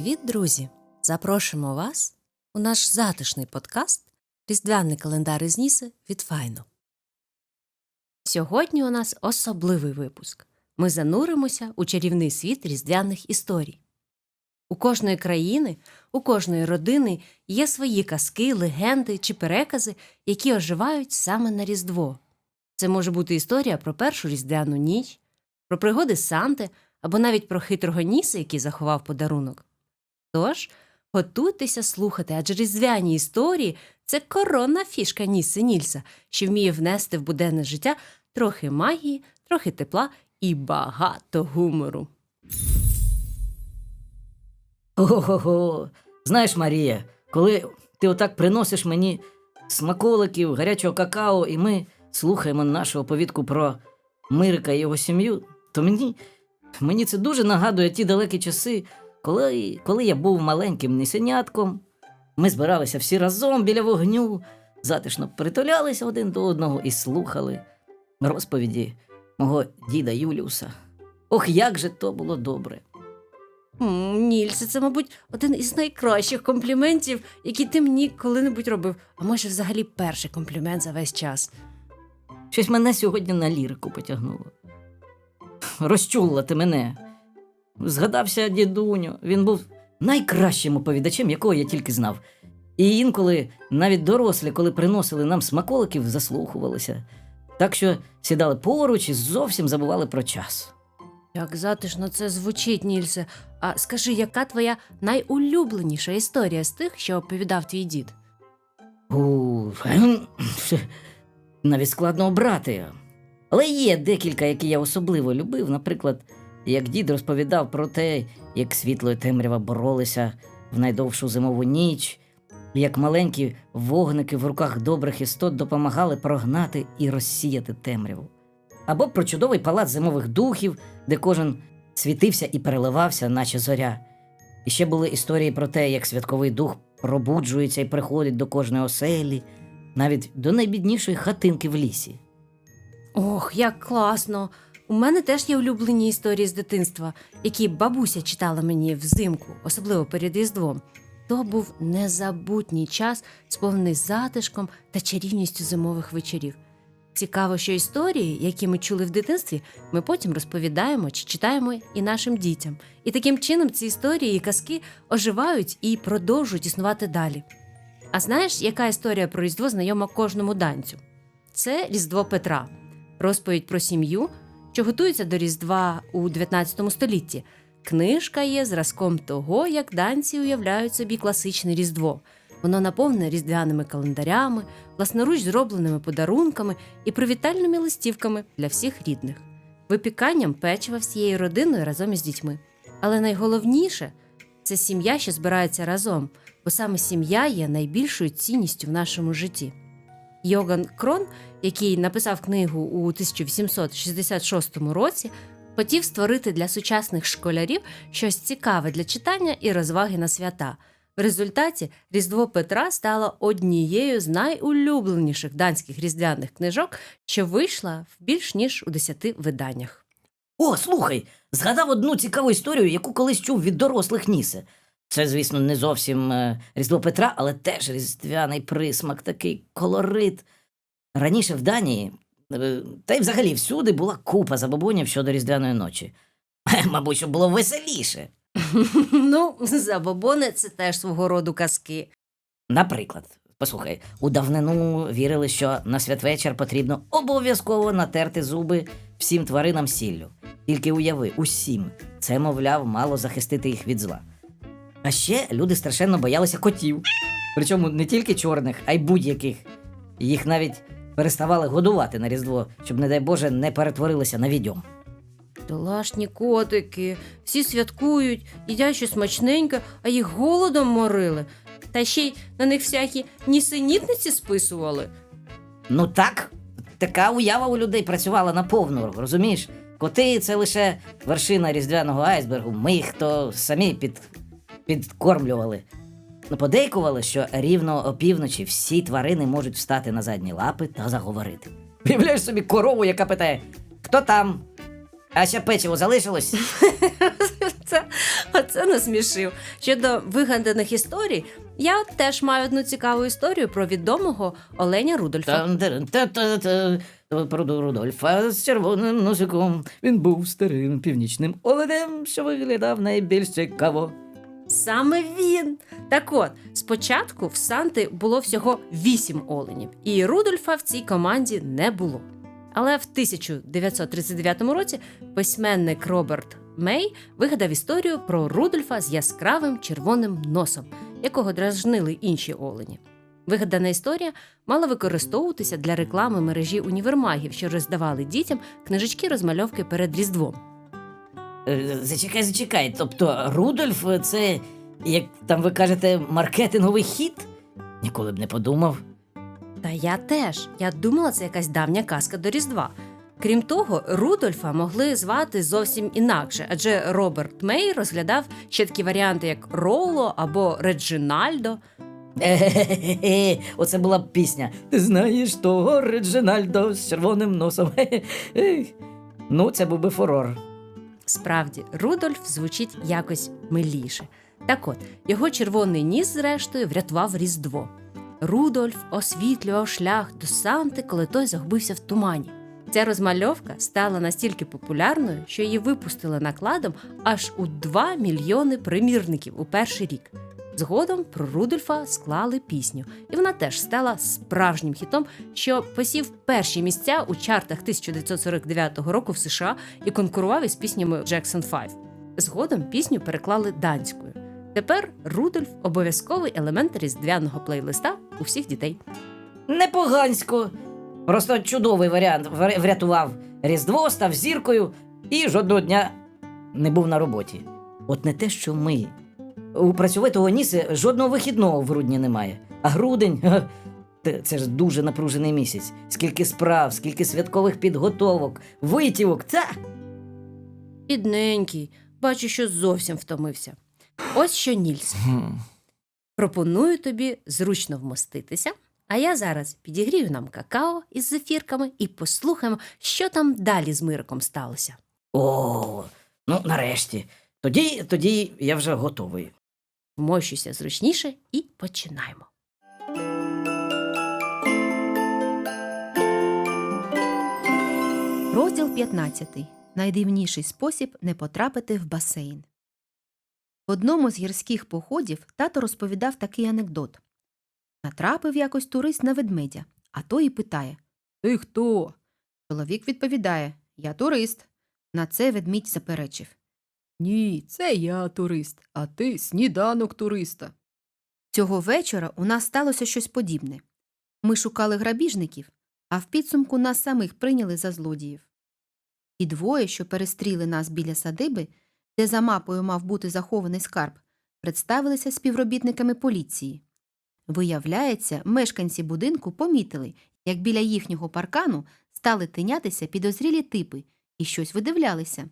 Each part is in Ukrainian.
Привіт, друзі! Запрошуємо вас у наш затишний подкаст Різдвяний календар із Ніси від Файно. Сьогодні у нас особливий випуск. Ми зануримося у чарівний світ різдвяних історій. У кожної країни, у кожної родини є свої казки, легенди чи перекази, які оживають саме на Різдво. Це може бути історія про першу різдвяну ніч, про пригоди Санти або навіть про хитрого ніса, який заховав подарунок. Тож, готуйтеся слухати, адже різдвяні історії це коронна фішка Ніси Нільса, що вміє внести в буденне життя трохи магії, трохи тепла і багато гумору. Ого-го. Знаєш, Марія, коли ти отак приносиш мені смаколиків, гарячого какао, і ми слухаємо нашу оповідку про Мирика і його сім'ю, то мені, мені це дуже нагадує ті далекі часи, коли, коли я був маленьким несенятком. Ми збиралися всі разом біля вогню, затишно притулялися один до одного і слухали розповіді мого діда Юліуса. Ох, як же то було добре! М, Нільсе, це, мабуть, один із найкращих компліментів, які ти мені коли-небудь робив. А може, взагалі перший комплімент за весь час. Щось мене сьогодні на лірику потягнуло. Розчулила ти мене. Згадався дідуню. Він був найкращим оповідачем, якого я тільки знав. І інколи навіть дорослі, коли приносили нам смаколиків, заслухувалися. Так що сідали поруч і зовсім забували про час. Як затишно це звучить, Нільсе. А скажи, яка твоя найулюбленіша історія з тих, що оповідав твій дід? У, навіть складно обрати. Але є декілька, які я особливо любив. Наприклад, як дід розповідав про те, як світло і темрява боролися в найдовшу зимову ніч, як маленькі вогники в руках добрих істот допомагали прогнати і розсіяти темряву. Або про чудовий палац зимових духів, де кожен світився і переливався, наче зоря. І ще були історії про те, як святковий дух пробуджується і приходить до кожної оселі, навіть до найбіднішої хатинки в лісі. Ох, як класно! У мене теж є улюблені історії з дитинства, які бабуся читала мені взимку, особливо перед Різдвом. То був незабутній час, сповнений затишком та чарівністю зимових вечорів. Цікаво, що історії, які ми чули в дитинстві, ми потім розповідаємо чи читаємо і нашим дітям. І таким чином ці історії і казки оживають і продовжують існувати далі. А знаєш, яка історія про Різдво знайома кожному данцю? Це Різдво Петра, розповідь про сім'ю, що готується до Різдва у 19 столітті. Книжка є зразком того, як данці уявляють собі класичне Різдво. Воно наповнене різдвяними календарями, власноруч зробленими подарунками і привітальними листівками для всіх рідних, випіканням печива всією родиною разом із дітьми. Але найголовніше це сім'я, що збирається разом, бо саме сім'я є найбільшою цінністю в нашому житті. Йоган Крон, який написав книгу у 1866 році, хотів створити для сучасних школярів щось цікаве для читання і розваги на свята. В результаті Різдво Петра стало однією з найулюбленіших данських різдвяних книжок, що вийшла в більш ніж у десяти виданнях. О, слухай, згадав одну цікаву історію, яку колись чув від дорослих ніси. Це, звісно, не зовсім е, Різдво Петра, але теж різдвяний присмак, такий колорит. Раніше в Данії, е, та й взагалі всюди була купа забобонів щодо Різдвяної ночі. Мабуть, щоб було веселіше. Ну, забобони це теж свого роду казки. Наприклад, послухай, у давнину вірили, що на святвечір потрібно обов'язково натерти зуби всім тваринам сіллю. Тільки уяви, усім. Це, мовляв, мало захистити їх від зла. А ще люди страшенно боялися котів. Причому не тільки чорних, а й будь-яких. Їх навіть переставали годувати на Різдво, щоб, не дай Боже, не перетворилися на відьом. Долашні котики, всі святкують, їдять щось смачненьке, а їх голодом морили. Та ще й на них всякі нісенітниці списували. Ну так, така уява у людей працювала на повну, розумієш? Коти це лише вершина різдвяного айсбергу. Ми їх то самі під, підкормлювали. Подейкували, що рівно опівночі всі тварини можуть встати на задні лапи та заговорити. Уявляєш собі корову, яка питає: Хто там? А ще печиво залишилось? Це Оце насмішив. Щодо вигаданих історій, я теж маю одну цікаву історію про відомого Оленя Рудольфа. Про Рудольфа з червоним носиком. Він був старим північним оленем, що виглядав найбільш цікаво. Саме він. Так от, спочатку в Санти було всього вісім оленів, і Рудольфа в цій команді не було. Але в 1939 році письменник Роберт Мей вигадав історію про Рудольфа з яскравим червоним носом, якого дражнили інші олені. Вигадана історія мала використовуватися для реклами мережі універмагів, що роздавали дітям книжечки розмальовки перед Різдвом. Е, Зачекай, зачекай. Тобто Рудольф е, це, як там ви кажете, маркетинговий хід? Ніколи б не подумав. Та я теж. Я думала, це якась давня казка до Різдва. Крім того, Рудольфа могли звати зовсім інакше, адже Роберт Мей розглядав ще такі варіанти, як Роло або Реджинальдо. Е-хе-хе-хе, Оце була б пісня. Ти знаєш того Реджинальдо з червоним носом. Ех. Ну, це був би фурор. Справді, Рудольф звучить якось миліше. Так от, його червоний ніс, зрештою, врятував Різдво. Рудольф освітлював шлях до Санти, коли той загубився в тумані. Ця розмальовка стала настільки популярною, що її випустили накладом аж у 2 мільйони примірників у перший рік. Згодом про Рудольфа склали пісню, і вона теж стала справжнім хітом, що посів перші місця у чартах 1949 року в США і конкурував із піснями Jackson 5. Згодом пісню переклали данською. Тепер Рудольф обов'язковий елемент різдвяного плейлиста у всіх дітей. Непогансько. Просто чудовий варіант. Врятував Різдво, став зіркою і жодного дня не був на роботі. От не те, що ми. У працьовитого ніси жодного вихідного в грудні немає. А грудень це ж дуже напружений місяць. Скільки справ, скільки святкових підготовок, витівок. Та Бідненький, бачу, що зовсім втомився. Ось що Нільс. Пропоную тобі зручно вмоститися, а я зараз підігрію нам какао із зефірками і послухаємо, що там далі з Мириком сталося. О, ну нарешті. Тоді, тоді я вже готовий. Вмощуйся зручніше і починаємо. Розділ 15. Найдивніший спосіб не потрапити в басейн. В одному з гірських походів тато розповідав такий анекдот. Натрапив якось турист на ведмедя, а той і питає Ти хто? Чоловік відповідає Я турист. На це ведмідь заперечив. Ні, це я турист, а ти сніданок туриста. Цього вечора у нас сталося щось подібне. Ми шукали грабіжників, а в підсумку нас самих прийняли за злодіїв. І двоє, що перестріли нас біля садиби, де за мапою мав бути захований скарб, представилися співробітниками поліції. Виявляється, мешканці будинку помітили, як біля їхнього паркану стали тинятися підозрілі типи і щось видивлялися.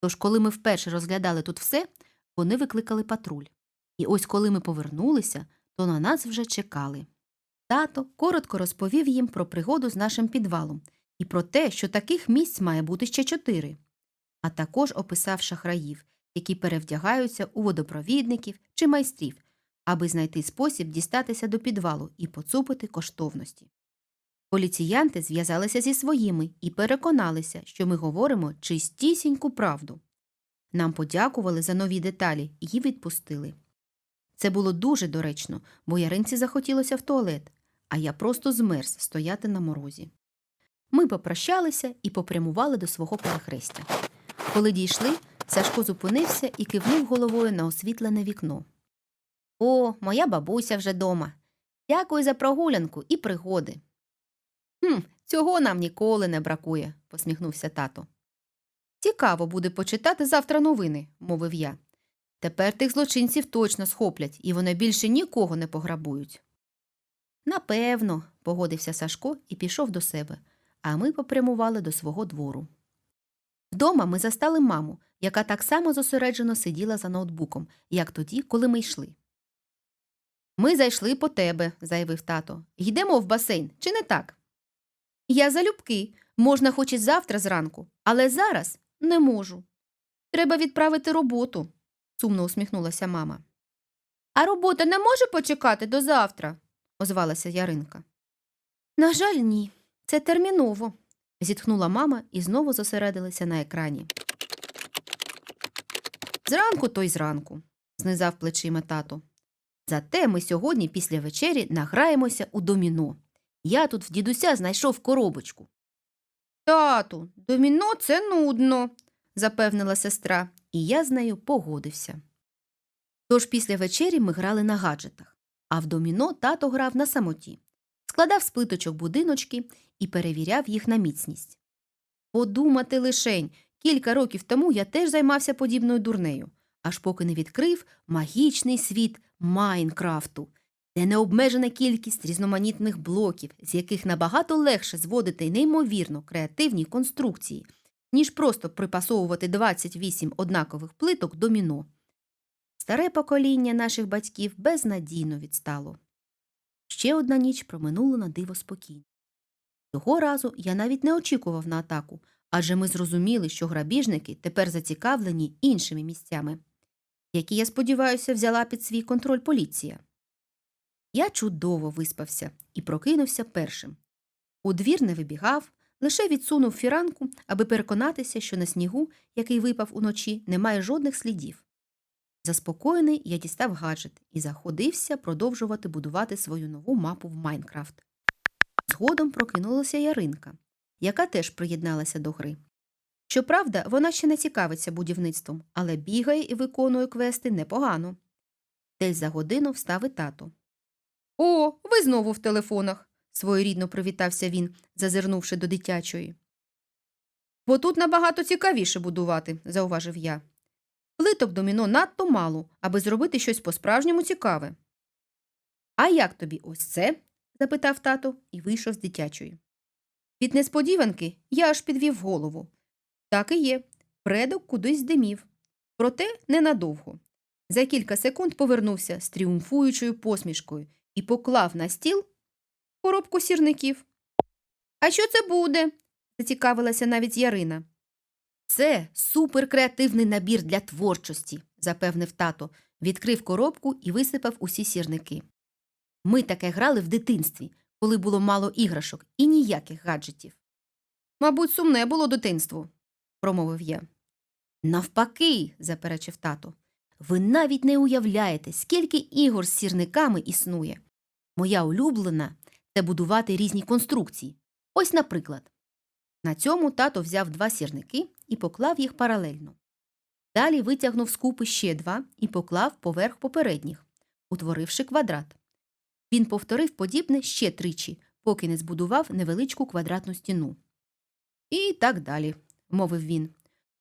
Тож, коли ми вперше розглядали тут все, вони викликали патруль. І ось коли ми повернулися, то на нас вже чекали. Тато коротко розповів їм про пригоду з нашим підвалом і про те, що таких місць має бути ще чотири, а також описав шахраїв, які перевдягаються у водопровідників чи майстрів, аби знайти спосіб дістатися до підвалу і поцупити коштовності. Поліціянти зв'язалися зі своїми і переконалися, що ми говоримо чистісіньку правду. Нам подякували за нові деталі і відпустили. Це було дуже доречно, бо Яринці захотілося в туалет, а я просто змерз стояти на морозі. Ми попрощалися і попрямували до свого перехрестя. Коли дійшли, Сашко зупинився і кивнув головою на освітлене вікно. О, моя бабуся вже дома. Дякую за прогулянку і пригоди. Хм, цього нам ніколи не бракує, посміхнувся тато. Цікаво буде почитати завтра новини, мовив я. Тепер тих злочинців точно схоплять, і вони більше нікого не пограбують. Напевно, погодився Сашко і пішов до себе, а ми попрямували до свого двору. Вдома ми застали маму, яка так само зосереджено сиділа за ноутбуком, як тоді, коли ми йшли. Ми зайшли по тебе, заявив тато. Йдемо в басейн, чи не так? Я залюбки, можна хоч і завтра зранку, але зараз не можу. Треба відправити роботу. сумно усміхнулася мама. А робота не може почекати до завтра, озвалася Яринка. На жаль, ні. Це терміново, зітхнула мама і знову зосередилася на екрані. Зранку то й зранку, знизав плечима тато. Зате ми сьогодні після вечері награємося у доміно. Я тут в дідуся знайшов коробочку. Тату, доміно це нудно, запевнила сестра, і я з нею погодився. Тож після вечері ми грали на гаджетах, а в доміно тато грав на самоті, складав з плиточок будиночки і перевіряв їх на міцність. Подумати лишень, кілька років тому я теж займався подібною дурнею, аж поки не відкрив магічний світ Майнкрафту, де необмежена кількість різноманітних блоків, з яких набагато легше зводити неймовірно креативні конструкції, ніж просто припасовувати 28 однакових плиток доміно. Старе покоління наших батьків безнадійно відстало. Ще одна ніч проминула на диво спокійно. Цього разу я навіть не очікував на атаку, адже ми зрозуміли, що грабіжники тепер зацікавлені іншими місцями, які, я сподіваюся, взяла під свій контроль поліція. Я чудово виспався і прокинувся першим. У двір не вибігав, лише відсунув фіранку, аби переконатися, що на снігу, який випав уночі, немає жодних слідів. Заспокоєний, я дістав гаджет і заходився продовжувати будувати свою нову мапу в Майнкрафт. Згодом прокинулася Яринка, яка теж приєдналася до гри. Щоправда, вона ще не цікавиться будівництвом, але бігає і виконує квести непогано. Десь за годину встав і тато. О, ви знову в телефонах, своєрідно привітався він, зазирнувши до дитячої. Бо тут набагато цікавіше будувати, зауважив я. Плиток доміно надто мало, аби зробити щось по-справжньому цікаве. А як тобі ось це? запитав тато і вийшов з дитячої. Від несподіванки я аж підвів голову. Так і є. Предок кудись здимів. Проте ненадовго. За кілька секунд повернувся з тріумфуючою посмішкою і поклав на стіл коробку сірників. А що це буде? зацікавилася навіть Ярина. Це суперкреативний набір для творчості, запевнив тато, відкрив коробку і висипав усі сірники. Ми таке грали в дитинстві, коли було мало іграшок і ніяких гаджетів. Мабуть, сумне було дитинство, промовив я. Навпаки, заперечив тато. Ви навіть не уявляєте, скільки ігор з сірниками існує. Моя улюблена це будувати різні конструкції. Ось, наприклад. На цьому тато взяв два сірники і поклав їх паралельно. Далі витягнув з купи ще два і поклав поверх попередніх, утворивши квадрат. Він повторив подібне ще тричі, поки не збудував невеличку квадратну стіну. І так далі, мовив він.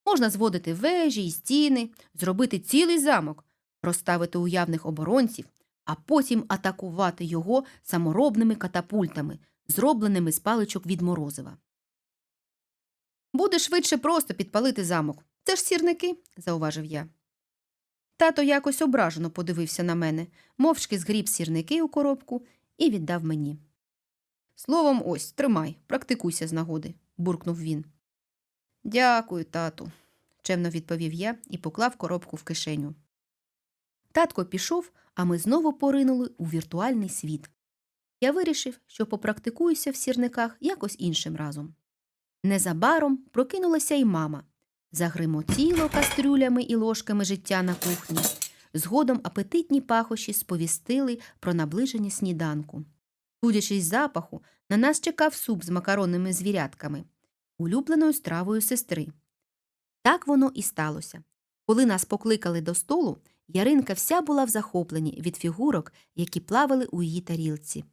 Можна зводити вежі і стіни, зробити цілий замок, розставити уявних оборонців, а потім атакувати його саморобними катапультами, зробленими з паличок від морозива. Буде швидше просто підпалити замок. Це ж сірники, зауважив я. Тато якось ображено подивився на мене, мовчки згріб сірники у коробку і віддав мені. Словом, ось, тримай, практикуйся з нагоди, буркнув він. Дякую, тату, чемно відповів я і поклав коробку в кишеню. Татко пішов, а ми знову поринули у віртуальний світ. Я вирішив, що попрактикуюся в сірниках якось іншим разом. Незабаром прокинулася й мама. Загримотіло кастрюлями і ложками життя на кухні. Згодом апетитні пахощі сповістили про наближення сніданку. Судячись з запаху, на нас чекав суп з макаронними звірятками, улюбленою стравою сестри. Так воно і сталося. Коли нас покликали до столу, Яринка вся була в захопленні від фігурок, які плавали у її тарілці.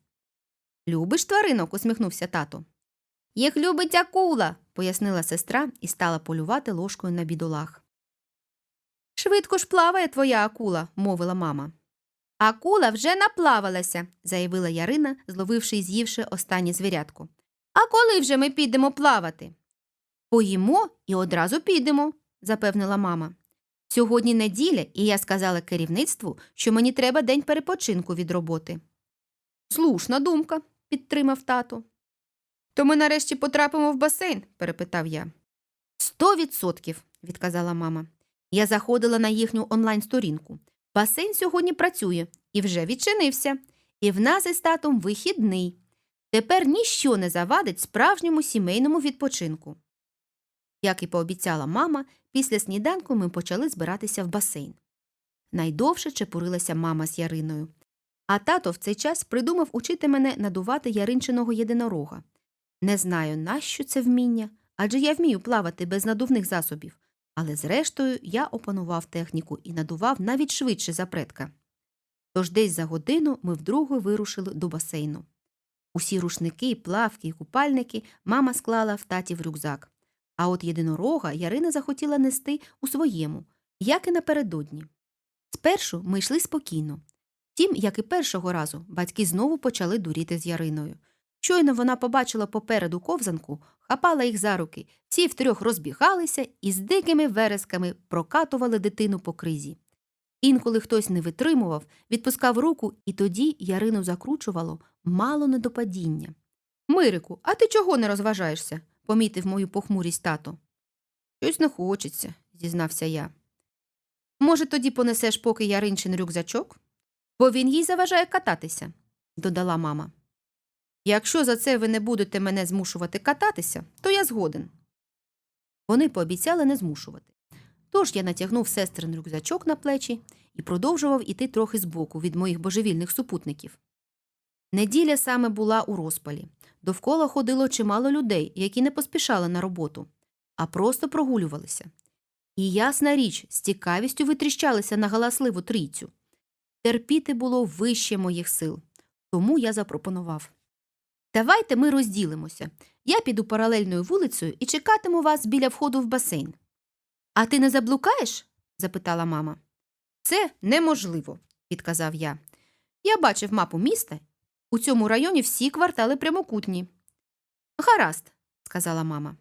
Любиш тваринок? усміхнувся тато. Їх любить акула, пояснила сестра і стала полювати ложкою на бідолах. Швидко ж плаває твоя акула, мовила мама. Акула вже наплавалася, заявила Ярина, зловивши і з'ївши останнє звірятко. А коли вже ми підемо плавати? Поїмо і одразу підемо, запевнила мама. Сьогодні неділя, і я сказала керівництву, що мені треба день перепочинку від роботи. Слушна думка, підтримав тато. То ми нарешті потрапимо в басейн? перепитав я. Сто відсотків, відказала мама. Я заходила на їхню онлайн-сторінку. Басейн сьогодні працює і вже відчинився. І в нас із татом вихідний. Тепер ніщо не завадить справжньому сімейному відпочинку. Як і пообіцяла мама, після сніданку ми почали збиратися в басейн. Найдовше чепурилася мама з Яриною. А тато в цей час придумав учити мене надувати яринчиного єдинорога. Не знаю, нащо це вміння, адже я вмію плавати без надувних засобів. Але зрештою я опанував техніку і надував навіть швидше за предка. Тож десь за годину ми вдруге вирушили до басейну. Усі рушники, плавки і купальники мама склала в таті в рюкзак. А от єдинорога Ярина захотіла нести у своєму, як і напередодні. Спершу ми йшли спокійно. Втім, як і першого разу, батьки знову почали дуріти з Яриною. Щойно вона побачила попереду ковзанку, хапала їх за руки, всі втрьох розбігалися і з дикими вересками прокатували дитину по кризі. Інколи хтось не витримував, відпускав руку, і тоді Ярину закручувало мало не до падіння. Мирику, а ти чого не розважаєшся? помітив мою похмурість тато. Щось не хочеться, зізнався я. Може, тоді понесеш поки Яринчин рюкзачок? Бо він їй заважає кататися, додала мама. Якщо за це ви не будете мене змушувати кататися, то я згоден. Вони пообіцяли не змушувати. Тож я натягнув сестрин рюкзачок на плечі і продовжував іти трохи збоку від моїх божевільних супутників. Неділя саме була у розпалі. Довкола ходило чимало людей, які не поспішали на роботу, а просто прогулювалися. І ясна річ, з цікавістю витріщалися на галасливу трійцю. Терпіти було вище моїх сил, тому я запропонував. Давайте ми розділимося. Я піду паралельною вулицею і чекатиму вас біля входу в басейн. А ти не заблукаєш? запитала мама. Це неможливо, відказав я. Я бачив мапу міста. У цьому районі всі квартали прямокутні. Гаразд, сказала мама.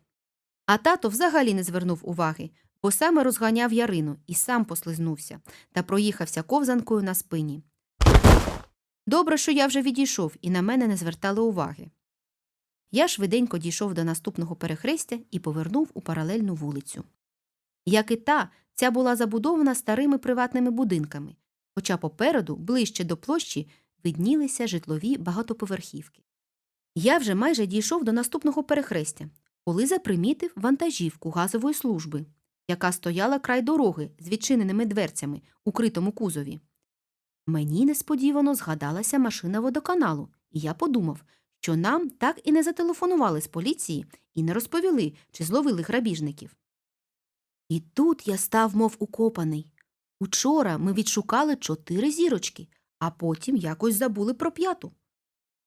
А тато взагалі не звернув уваги, бо саме розганяв Ярину і сам послизнувся та проїхався ковзанкою на спині. Добре, що я вже відійшов і на мене не звертали уваги. Я швиденько дійшов до наступного перехрестя і повернув у паралельну вулицю. Як і та, ця була забудована старими приватними будинками, хоча попереду, ближче до площі, виднілися житлові багатоповерхівки. Я вже майже дійшов до наступного перехрестя, коли запримітив вантажівку газової служби, яка стояла край дороги з відчиненими дверцями у критому кузові. Мені несподівано згадалася машина водоканалу, і я подумав, що нам так і не зателефонували з поліції і не розповіли, чи зловили грабіжників. І тут я став, мов укопаний. Учора ми відшукали чотири зірочки, а потім якось забули про п'яту.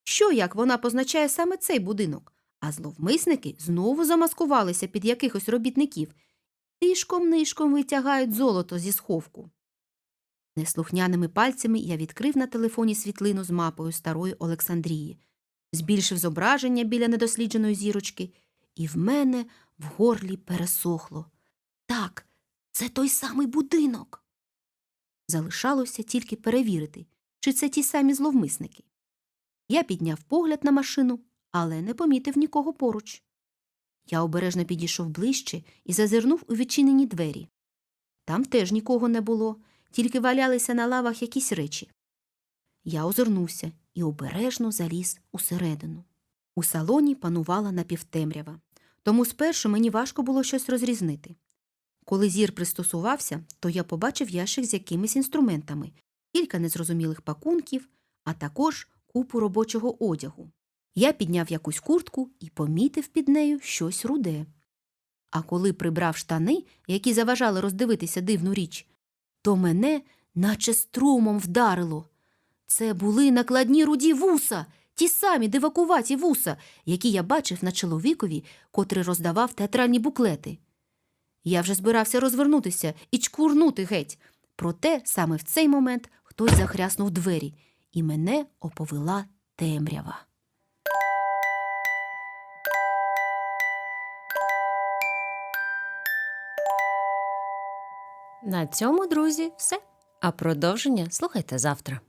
Що як вона позначає саме цей будинок, а зловмисники знову замаскувалися під якихось робітників, тишком нишком витягають золото зі сховку. Неслухняними пальцями я відкрив на телефоні світлину з мапою старої Олександрії, збільшив зображення біля недослідженої зірочки, і в мене в горлі пересохло. Так, це той самий будинок. Залишалося тільки перевірити, чи це ті самі зловмисники. Я підняв погляд на машину, але не помітив нікого поруч. Я обережно підійшов ближче і зазирнув у відчинені двері. Там теж нікого не було, тільки валялися на лавах якісь речі. Я озирнувся і обережно заліз усередину. У салоні панувала напівтемрява, тому спершу мені важко було щось розрізнити. Коли зір пристосувався, то я побачив ящик з якимись інструментами, кілька незрозумілих пакунків, а також купу робочого одягу. Я підняв якусь куртку і помітив під нею щось руде. А коли прибрав штани, які заважали роздивитися дивну річ, то мене наче струмом вдарило. Це були накладні руді вуса, ті самі дивакуваті вуса, які я бачив на чоловікові, котрий роздавав театральні буклети. Я вже збирався розвернутися і чкурнути геть. Проте саме в цей момент хтось захряснув двері, і мене оповила темрява. На цьому, друзі, все. А продовження слухайте завтра.